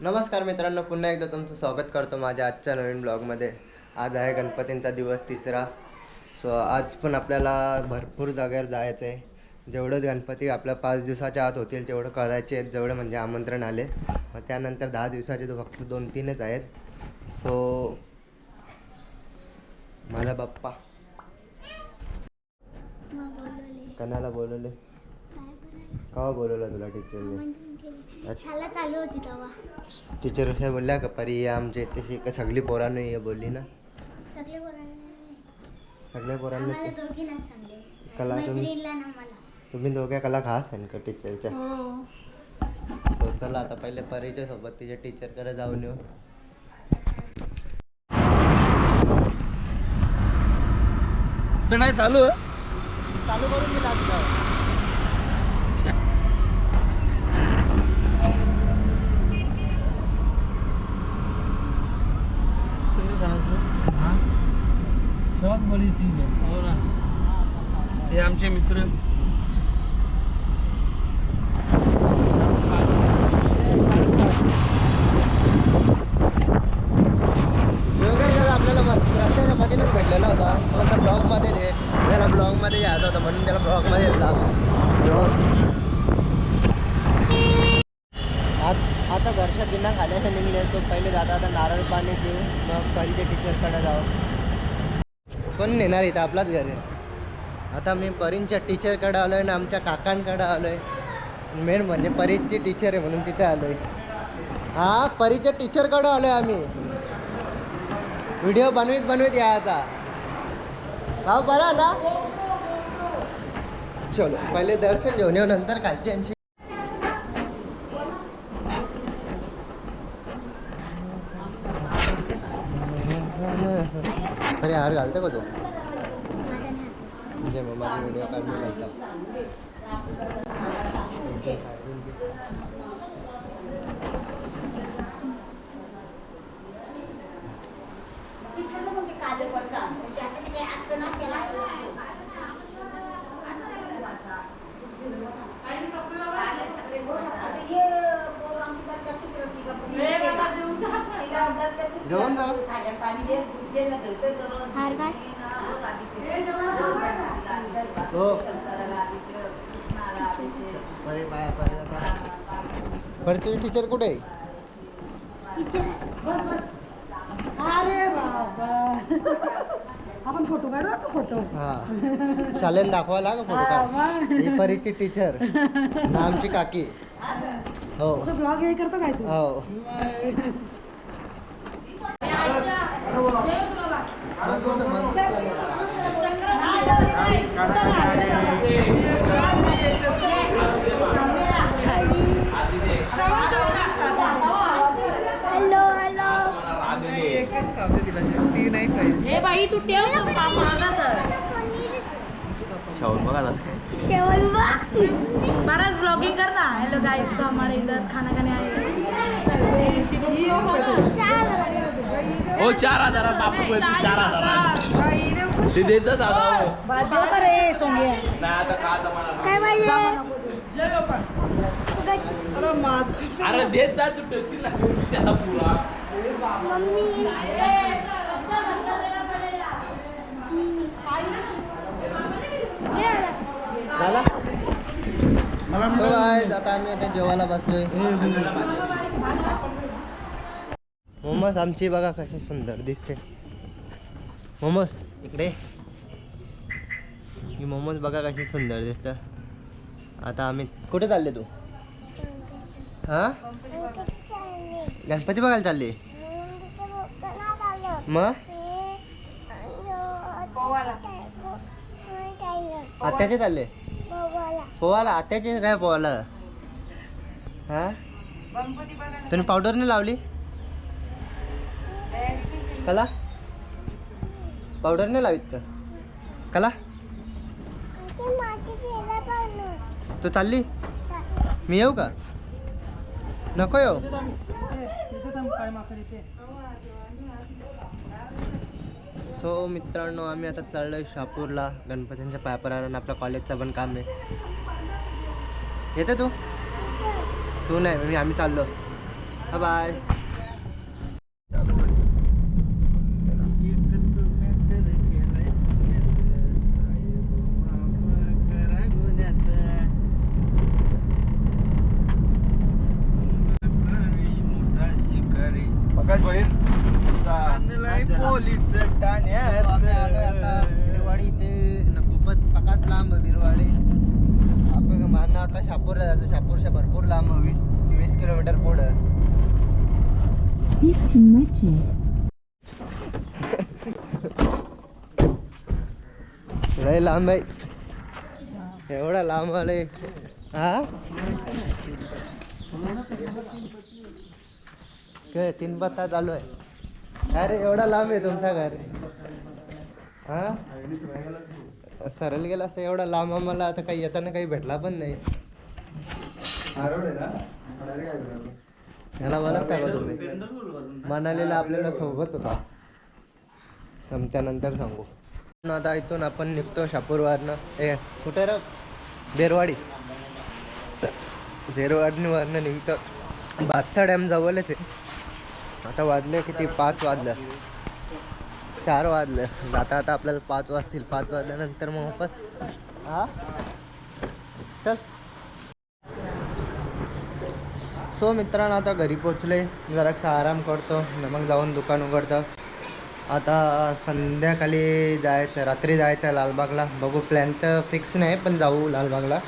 नमस्कार मित्रांनो पुन्हा एकदा तुमचं स्वागत करतो माझ्या आजच्या नवीन ब्लॉगमध्ये. आज आहे गणपतींचा दिवस तिसरा. सो आज पण आपल्याला भरपूर जागेवर जायचं आहे. जेवढं गणपती आपल्या पाच दिवसाच्या आत होतील तेवढं कळायचे आहेत जेवढं म्हणजे आमंत्रण आले. मग त्यानंतर दहा दिवसाचे तर फक्त दोन तीनच आहेत. सो माझा बाप्पा. मग बोलवले. कणाला बोलवले. तुला टीचरने केले शाळा चालू होती तेव्हा. टीचर हे बोलल्या का परी या आमच्या इथे ही का सगळी पोरांनी ये बोलली ना. सगळे पोरांनी सगळ्या पोरांनी आम्हाला दोघींनाच सांगले कला तुम्ही मैत्रिणीला ना मला तुम्ही दोघ्या कला खास आहे का टीचरच्या? हो. सो चला आता पहिले परीच्या सोबत तिच्या टीचरकडे जाऊन येऊ. नाही चालू चालू करून दिला सर्वात बरी चीज आहे. हो ना. हे आमचे मित्र. भेटलेला होता. ब्लॉगमध्ये रे त्याला ब्लॉगमध्ये यायचं होतं म्हणून त्याला ब्लॉगमध्ये येतला आता घरच्या बिना खाल्याच्या निघले तो पहिले जाता आता नारळ पाणी पिऊ मग परीच्या टीचरकडे जाऊ कोण नेणार इथं? आपलाच घर आहे. आता मी परींच्या टीचरकडे आलो आहे ना आमच्या काकांकडे आलो आहे मेन म्हणजे परीची टीचर आहे म्हणून तिथे आलो आहे हा परीच्या टीचरकडे आलो आहे आम्ही. व्हिडिओ बनवीत बनवीत या आता. भाऊ बरा ना चलो पहिले दर्शन घेऊन येऊ नंतर खालच्यांशी अरे हार घालतो का तो? म्हणजे मग माझा व्हिडिओ काढून घालता जेवण का हार काय? हो अरे बाय बरं आता बरं तुझी टीचर कुठे आहे अरे बाबा. आपण फोटो काढू का फोटो? हा. शालेन दाखवायला का फोटो काढ. ही परीची टीचर ना आमची काकी. हो. ब्लॉग हे करतो काय तू? हो. हे बाई तू ठेव मागा तर शेवण बराच ब्लॉगिंग कर ना. हेलो गाइस तो हमारे इधर खाना खाने आए हैं चार हजार बापू चार हजार. ते देतात दादा नाही आता का जमाना काय पाहिजे अरे देत जा तू टचीला त्याला पुरा. मम्मी. झाला? आता आम्ही आता जेवायला बसलोय. मोमोज आमची बघा कशी सुंदर दिसते. मोमोज इकडे. ही मोमोज बघा कशी सुंदर दिसतं आता आम्ही कुठे चालले तू? हा? गणपती बघायला चालली? मग? आत्याचे चालले? पोवाला आत्याचे काय पोवाला? हा? तुम्ही पावडर नाही लावली? कला? पावडर नाही लावित का? कला? तू चालली? मी येऊ का? नको येऊ. सो मित्रांनो आम्ही आता चाललोय शहापूरला. गणपतींच्या पायापरानं आपल्या कॉलेजचं पण काम आहे. येते तू? तू नाही मी आम्ही चाललो. बाय पोलीस आम्ही आलोय आता बिरवाडी इथे खूपच पकाच लांब बिरवाडी आपण मानना वाटला? शापूरला जातो शापूरच्या भरपूर लांब वीस वीस किलोमीटर पुढं. लय लांब आहे. एवढा लांब आले. हा? काय तीन पत्ता चालू आहे. अरे एवढा लांब आहे तुमचा घर. हा? सरळ गेला असता एवढा लांब आम्हाला आता काही येताना काही भेटला पण नाही. याला ओळखता का तुम्ही? मनालीला आपल्याला सोबत होता. त्यानंतर सांगू. आता इथून आपण निघतो शापूरवरनं. ए कुठे रे? बेरवाडी. बेरवाडीवरनं निघतो. बादसा डॅम जवळच आहे. आता वाजले किती? पाच वाजलं. चार वाजलं. जाता आता आपल्याला पाच वाजतील. पाच वाजल्यानंतर मग वापस हा? चल. सो मित्रांनो आता घरी पोचले. जरासा आराम करतो. न मग जाऊन दुकान उघडतं. आता संध्याकाळी जायचं रात्री जायचं लालबागला. बघू प्लॅन तर फिक्स नाही पण जाऊ लालबागला.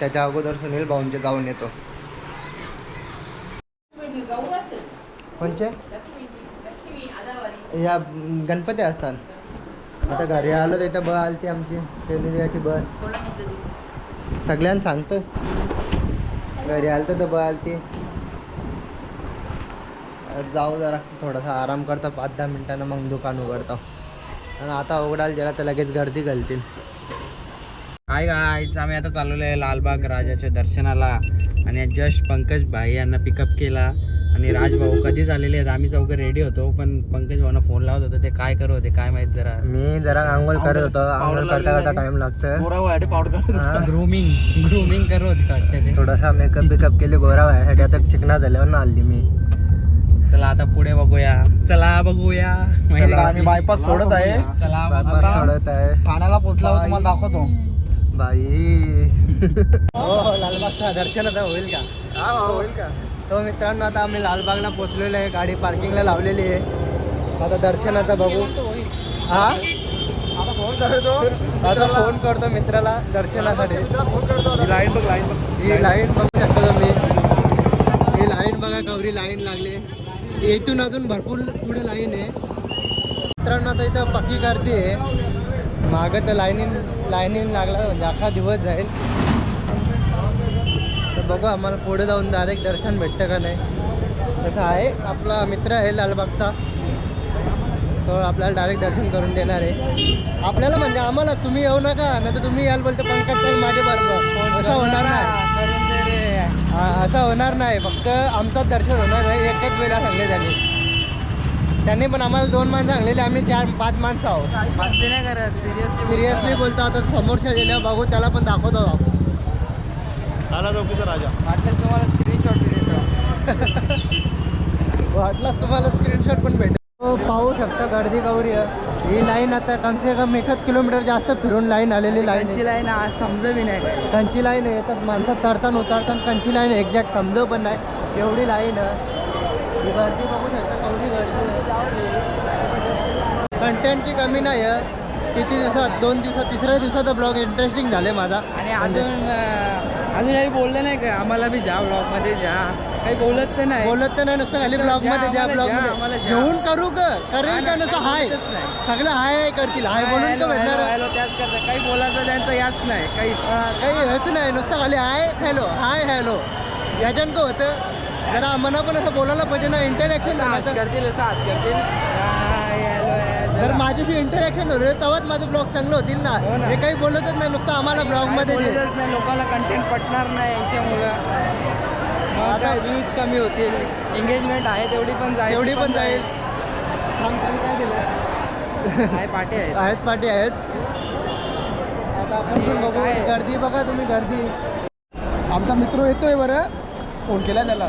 त्याच्या अगोदर सुनील भाऊंचे जाऊन येतो. कोणचे? या गणपती असतात. आता घरी आलो तर इथं ब आलती आमची तेलियाची ब सगळ्यांना सांगतो घरी आलतो तर ब आलती. आता जाऊ जरा थोडासा आराम करता पाच दहा मिनिटानं मग दुकान उघडतो. आणि आता उघडायला गेला तर लगेच गर्दी घालतील. हाय गाईज आम्ही आता चाललेलो आहे लालबाग राजाच्या दर्शनाला. आणि जस्ट पंकज भाई यांना पिकअप केला. आणि राजभाऊ कधीच आलेले आहेत. आम्ही चौघं रेडी होतो पण पंकज भाऊना फोन लावत होतो ते काय करत होते काय माहीत जरा. मी जरा आंघोळ करत होतो. आंघोळ करता करता टाइम लागतं हा. ग्रूमिंग ग्रूमिंग करत होते. वाटतं ते. थोडासा मेकअप बिकअप केले गोरा व्हायसाठी आता चिकना झाल्यावर ना आली मी. चला आता पुढे बघूया. चला बघूया. माहिती चला? आम्ही bypass सोडत आहे. चला आता सोडत आहे. ठाण्याला पोहोचल्यावर तुम्हाला दाखवतो. बाई. हो हो लालबागचा दर्शन आता होईल का? हा. होईल का? तो मित्रांनो आता आम्ही लालबागला पोचलेलो आहे. गाडी पार्किंगला लावलेली आहे. आता दर्शनाचा बघू. हा? आता फोन करतो आता फोन करतो मित्राला दर्शनासाठी. लाईन बघ लाईन ही लाईन बघू शकता तुम्ही. ही लाईन बघा कवरी लाईन लागली. इथून अजून भरपूर पुढे लाईन आहे. मित्रांनो आता इथं पक्की आहे. मागं तर लाईनीन लाईनीन लागला म्हणजे अख्खा दिवस जाईल. बघू आम्हाला पुढे जाऊन डायरेक्ट दर्शन भेटतं का नाही. तसं आहे आपला मित्र आहे लालबागचा. तो आपल्याला डायरेक्ट दर्शन करून देणार आहे. आपल्याला म्हणजे आम्हाला तुम्ही येऊ नका नाही तर तुम्ही याल बोलतो पंकज सर माझे बरोबर असं होणार नाही. असं होणार नाही. फक्त आमचंच दर्शन होणार आहे एकच वेळा सांगले त्यांनी. त्यांनी पण आम्हाला दोन माणसं सांगलेले आम्ही चार पाच माणसं आहोत. सिरियसली बोलतो आता समोरच्या गेल्यावर बघू त्याला पण दाखवतो. आपण वाटेल तुम्हाला स्क्रीनशॉट देतो वाटलाच तुम्हाला स्क्रीनशॉट पण भेटेल. हो, पाहू शकता गर्दी गौरी आहे. ही लाईन आता कम से कम एकच किलोमीटर जास्त फिरून लाईन आलेली लाईन त्यांची लाईन आज समजा बी नाही. कंची लाईन आहे. येतात माणसं चढताना उतरताना कंची लाईन एक्झॅक्ट समजव पण नाही. एवढी लाईन आहे. ही गर्दी बघू शकता केवढी गर्दी कंटेंटची कमी नाही आहे. किती दिवसात? दोन दिवसात तिसऱ्या दिवसाचा ब्लॉग इंटरेस्टिंग झाले माझा. आणि अजून अजून काही बोललं नाही का? आम्हाला बी जा ब्लॉगमध्ये जा. काही बोलत तर नाही. बोलत तर नाही नुसतं खाली ब्लॉगमध्ये ज्या ब्लॉगमध्ये. जेवून करू ग करेल का नुसतं हाय. सगळं हाय हाय करतील. हाय तर हॅलो, भेटणार. त्याच काही बोलायचं त्यांचं याच नाही काही. काही हेच नाही. नुसतं खाली हाय हॅलो हाय हॅलो. याच्यानं का होतं? जरा आम्हाला पण असं बोलायला पाहिजे ना. इंटरॅक्शन करतील असं हात करतील. चला. माझ्याशी इंटरॅक्शन होईल तेव्हाच माझे ब्लॉग चांगले होतील ना. हो ना. हे काही बोलतच नाही. नुसतं आम्हाला ब्लॉग काही मध्ये जे- नाही. लोकांना कंटेंट पटणार नाही यांच्यामुळं. मग आता- व्ह्यूज कमी होतील. एंगेजमेंट आहे तेवढी पण जाईल. तेवढी पण जाईल. थांब थांब काय दिलं पाठी आहेत. आहेत पाठी आहेत. आता आपण पण बघू. काय? गर्दी बघा तुम्ही गर्दी. आमचा मित्र येतोय बरं. फोन केला त्याला.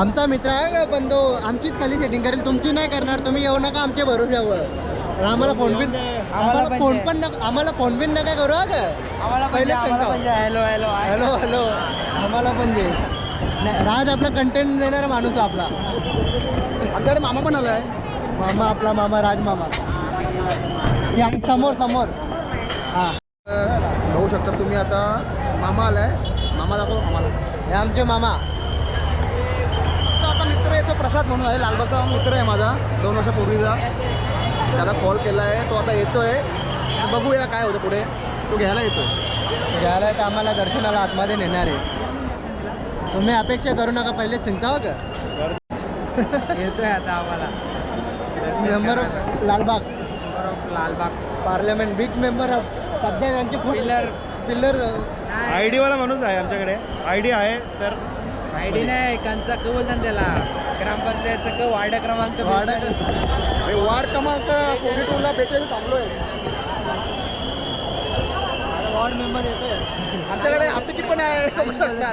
आमचा मित्र आहे का पण तो आमचीच खाली सेटिंग करेल. तुमची नाही करणार. तुम्ही येऊ नका. आमच्या भरोश्यावर आम्हाला फोन बिन आम्हाला फोन पण नका आम्हाला फोन बिन नका करू हा का? आम्हाला पहिलेच सांगतो. हॅलो हॅलो हॅलो हॅलो आम्हाला पण दे. राज आपला कंटेंट देणारा माणूस आपला. आमच्याकडे मामा पण आलाय मामा आपला मामा राज मामा. समोर समोर. हां. बघू शकता तुम्ही आता मामा आलाय. मामा दाखव मामाला हे आमचे मामा. तो आता मित्र येतो प्रसाद म्हणून आहे लालबागचा मित्र आहे माझा दोन वर्षापूर्वीचा. त्याला कॉल केला आहे तो आता येतोय. बघूया काय होतं पुढे. तो घ्यायला येतोय. घ्यायला तर आम्हाला दर्शनाला आतमध्ये नेणार आहे. तुम्ही अपेक्षा करू नका पहिले सांगता का? येतोय आता आम्हाला. Member. Lalbaug. Lalbaug. Parliament big member सध्या त्यांचे खूप पिल्लर आय डीवाला माणूस आहे आमच्याकडे. आय डी आहे तर आयडी नाही कंचा क बोलतात त्याला. ग्रामपंचायतचा क वार्ड क्रमांक हे वार्ड क्रमांक फोर्टी टूला बेचाळीस थांबलो आहे वॉर्ड मेंबर येतोय. आमच्याकडे आपली पण आहे. बघू शकता.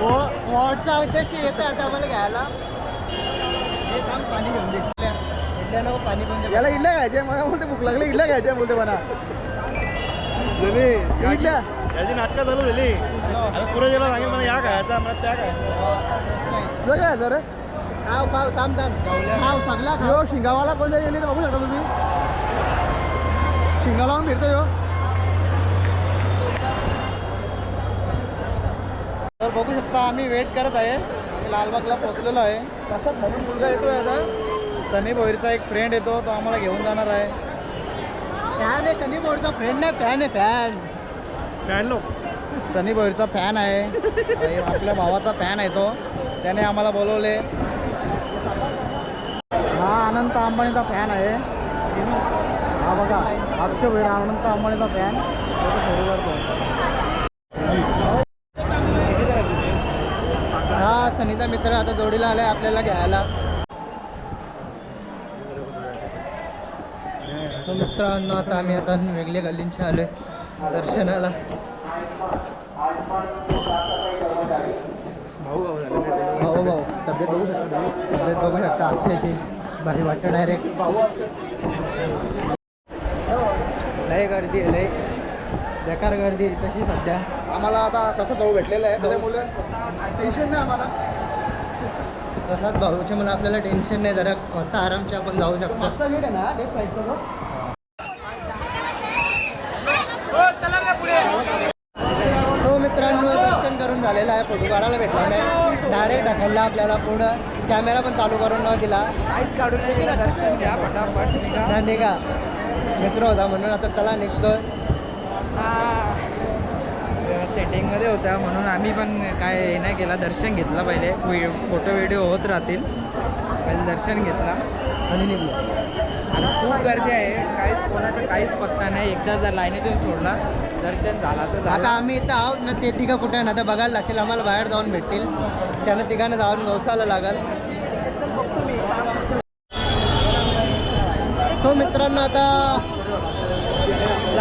वॉ- वॉर्डचा अध्यक्ष येतो आता आम्हाला घ्यायला. हे काम पाणी घेऊन दे. इथल्या नको पाणी पण दे. याला इडल्या घ्यायचे मला बोलते भूक लागली इडल्या घ्यायच्या बोलते मला. झाली. इडल्या याची नाटकं चालू झाली. आता पुढे गेला सांगेल मला या खायचा मला त्या खायचा तुझं काय सर खाव खाव थांब थांब. खाव यो शिंगावाला कोणत्या गेली तर बघू शकता तुम्ही. शिंगा लावून फिरतो यो. तर बघू शकता आम्ही वेट करत आहे. आम्ही लालबागला पोहोचलेलो आहे. तसाच म्हणून मुलगा येतोय आता. सनी भोईरचा एक फ्रेंड येतो तो आम्हाला घेऊन जाणार आहे. फॅन आहे सनी बोर्डचा फ्रेंड नाही फॅन आहे फॅन फॅन लोक. सनी भोईरचा फॅन आहे. आपल्या भावाचा फॅन आहे तो. त्याने आम्हाला बोलवले. हा अनंत अंबानीचा फॅन आहे. हा बघा अक्षय भोईर अनंत अंबानीचा फॅन हा सनीचा मित्र आता जोडीला आलाय आपल्याला घ्यायला. मित्रांनो आता आम्ही आता वेगळ्या गल्लींचे आलोय दर्शनाला. भाऊ भाऊ भाऊ भाऊ. तब्येत बघू शकता? तब्येत बघू शकता. अक्षयची भारी वाटतं डायरेक्ट लय गर्दी आहे लय. बेकार गर्दी आहे तशी सध्या. आम्हाला आता प्रसाद भाऊ भेटलेला आहे? त्याच्यामुळे टेन्शन नाही आम्हाला. प्रसाद भाऊचे मला आपल्याला टेन्शन नाही जरा मस्त आरामचे आपण जाऊ शकतो. गेट आहे ना लेफ्ट साईडचा तो सो मित्रांनो दर्शन करून झालेलं आहे फोटो काढायला भेटला नाही डायरेक्ट ढकलला आपल्याला पुढं. कॅमेरा पण चालू करून न दिला. काहीच काढून दर्शन घ्या फटाफट निघा. मित्र होता म्हणून आता त्याला निघतोय. सेटिंगमध्ये होत्या म्हणून आम्ही पण काय हे नाही केला दर्शन घेतलं पहिले. फोटो व्हिडिओ होत राहतील. पहिले दर्शन घेतला. आणि निघलो. आणि खूप गर्दी आहे. काहीच कोणाचा काहीच पत्ता नाही. एकदा जर लाईनीतून सोडला दर्शन झाला तर आता झाला आम्ही इथं आहोत. ना ते तिघं कुठे ना आता बघायला लागतील. आम्हाला बाहेर जाऊन भेटतील. त्यांना तिघांना जाऊन गवसाला लागल. सो मित्रांनो आता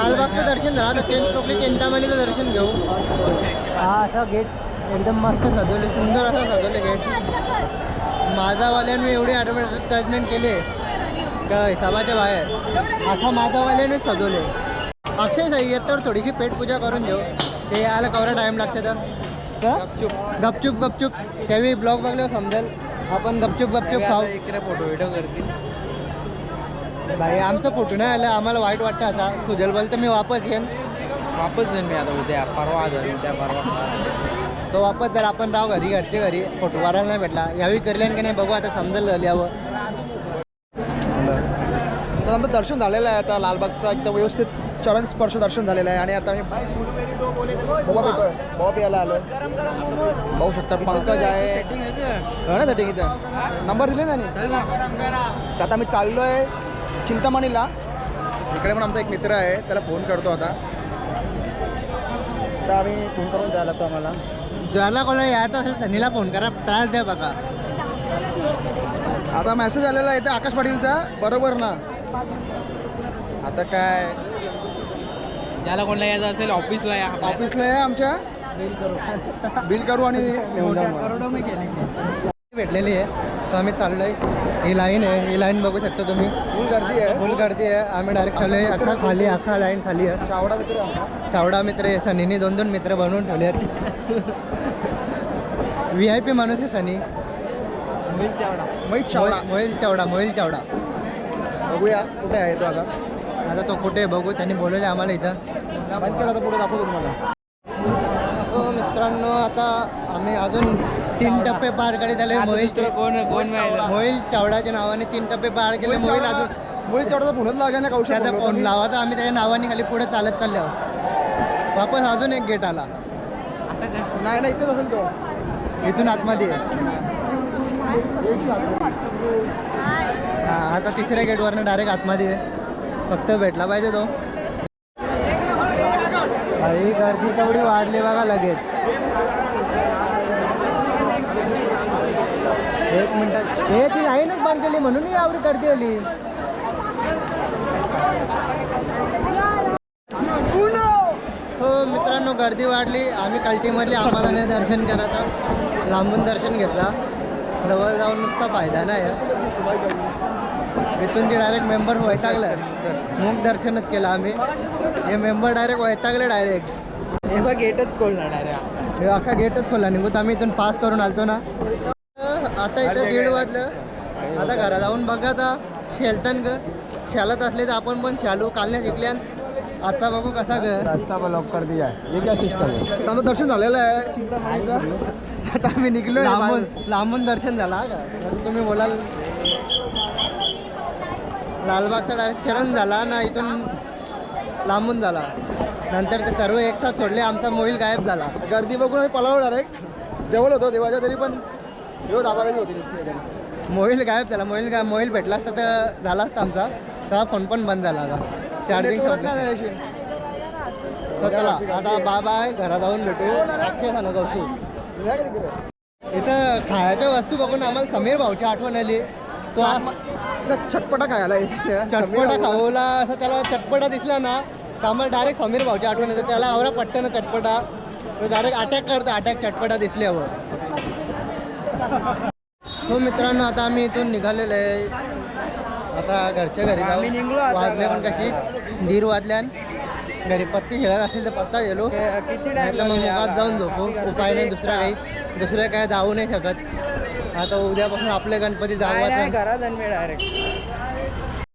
लालबागचं दर्शन झालं. आता टोपली चिंतामणीचं दर्शन घेऊ. हा असं गेट एकदम मस्त सजवले. सुंदर असं सजवले गेट माझावाल्याने एवढी ॲडव्हर्टाइजमेंट केले. का हिसाबाच्या बाहेर. आता माझावाल्यानेच सजवले. अक्षय साई येत तर थोडीशी पेटपूजा करून घेऊ. ते यायला कवरा टाईम लागते तर? गपचूप गपचूप. त्यावेळी ब्लॉग बघल्यावर समजेल. आपण गपचूप गपचूप खाऊ. इकडे फोटो व्हिडिओ करतील. भाई आमचा फोटो नाही आला. आम्हाला वाईट वाटतं आता. सुजल बोल तर मी वापस येईन. वापस जाईन मी आता उद्या. परवा जाईन उद्या परवा. तो वापस जर आपण राहू घरी घरचे घरी फोटो मारायला नाही भेटला यावेळी करल्यान की नाही बघू आता समजेल झाल्यावर तर आमचं दर्शन झालेलं आहे आता लालबागचा. एकदम व्यवस्थित चरण स्पर्श दर्शन झालेलं आहे. आणि आता बॉब यायला आलो. बघू शकता पंकज आहे. ना सेटिंग इथं? नंबर दिले ना आता आम्ही चाललो आहे चिंतामणीला. इकडे पण आमचा एक मित्र आहे त्याला फोन करतो आता. आता आम्ही फोन करून जायला लागतो आम्हाला. ज्याला कोणाला यायचं असेल सनीला फोन करा त्रास द्या बघा. आता मेसेज आलेला आहे इथे आकाश पाटीलचा बरोबर ना? आता काय? ज्याला कोणाला यायचं असेल ऑफिसला या. ऑफिसला आहे आमच्या. बिल करू. आणि. भेटलेली आहे. सो आम्ही चाललोय. ही लाईन आहे. ही लाईन बघू शकता तुम्ही. फुल गर्दी आहे. फुल गर्दी आहे. आम्ही डायरेक्ट चाललोय. अख्खा खाली अख्खा लाईन खाली आहे. चावडा मित्र आहे. चावडा मित्र आहे सनीने दोन दोन मित्र बनवून ठेवले आहेत. व्ही आय पी माणूस आहे सनी. मैत चावडा. मोहिल मोहिल चावडा. मोहिल चावडा. बघूया कुठे आहे तो आता. आता तो कुठे आहे बघू. त्यांनी बोलवले आम्हाला इथं. बंद केला तर पुढे दाखवतो तुम्हाला. सो मित्रांनो आता आम्ही अजून तीन टप्पे पार करीत आले. मोहिलचे कोण मोहिल चावडाच्या नावाने तीन टप्पे पार केले. मोहिल अजून मुळी चावडाचा पुण्यात लागा ना कौशल त्याचा फोन लावाचा आम्ही त्याच्या नावाने खाली पुढे चालत चाललो आहोत. वापस अजून एक गेट आला. नाही नाही इथेच असेल तो. इथून आतमध्ये. हा आता तिसऱ्या गेटवरनं डायरेक्ट आतमध्ये आहे. फक्त भेटला पाहिजे तो. काही गर्दी तेवढी वाढली बघा लगेच. एक मिनिट. हे ती लाईनच बंद केली म्हणून ही एवढी गर्दी आली. हो मित्रांनो गर्दी वाढली. आम्ही कल्टीमधली आम्हाला नाही दर्शन करायचं लांबून दर्शन घेतला. जवळ जाऊन नुसता फायदा नाही. इथून जे डायरेक्ट मेंबर वैतागलं. मूक दर्शनच केलं आम्ही. हे मेंबर डायरेक्ट वैतागले डायरेक्ट हे बघ गेटच खोलणार हे अख्खा गेटच खोला निघूत आम्ही इथून पास करून आलतो ना. आता इथं दीड वाजलं. आता घरा जाऊन बघा आता. शेलतन ग. शालत असले तर आपण पण शालू. कालण्या शिकल्यान आजचा बघू कसा ग. रस्ता ब्लॉक कर दिया क्या सिस्टम है त्यानं दर्शन झालेलं आहे. चिंतामणीचं आता आम्ही निघलो लांबून. लांबून दर्शन झाला का तुम्ही बोलाल. लालबागचा डायरेक्ट चरण झाला ना इथून लांबून झाला. नंतर ते सर्व एक साथ सोडले. आमचा मोबाईल गायब झाला. गर्दी बघून आम्ही पलावलो डायरेक्ट जवळ होतो देवाच्या तरी पण. देव दाबाला होती नुसती. मोबाईल गायब झाला. मोबाईल गा मोबाईल भेटला असता तर झाला असता आमचा. त्याचा फोन पण बंद झाला आता चार्जिंग चला आता बाय घरा जाऊन भेटू अक्षय सांगू या तिकडे? इथं खायच्या वस्तू बघून आम्हाला समीर भाऊची आठवण आली. तो चटपटा खायला. चटपटा खाऊला असं त्याला चटपटा दिसला ना तर आम्हाला डायरेक्ट समीर भाऊची आठवण येते. त्याला आवरा पट्टन चटपटा. तो डायरेक्ट अटॅक करतो. अटॅक चटपटा दिसल्यावर. हो मित्रांनो आता आम्ही इथून निघालेलो आहे. आता घरच्या घरी जाऊ. वाजले पण कशी? दीड वाजल्यान घरी पत्ती खेळत असेल तर पत्ता गेलो. किती नाही तर मग मुखात जाऊन झोपू. उपाय नाही दुसरा काही. दुसरं काय जाऊ नाही शकत. आता उद्यापासून आपले गणपती जाऊ घरात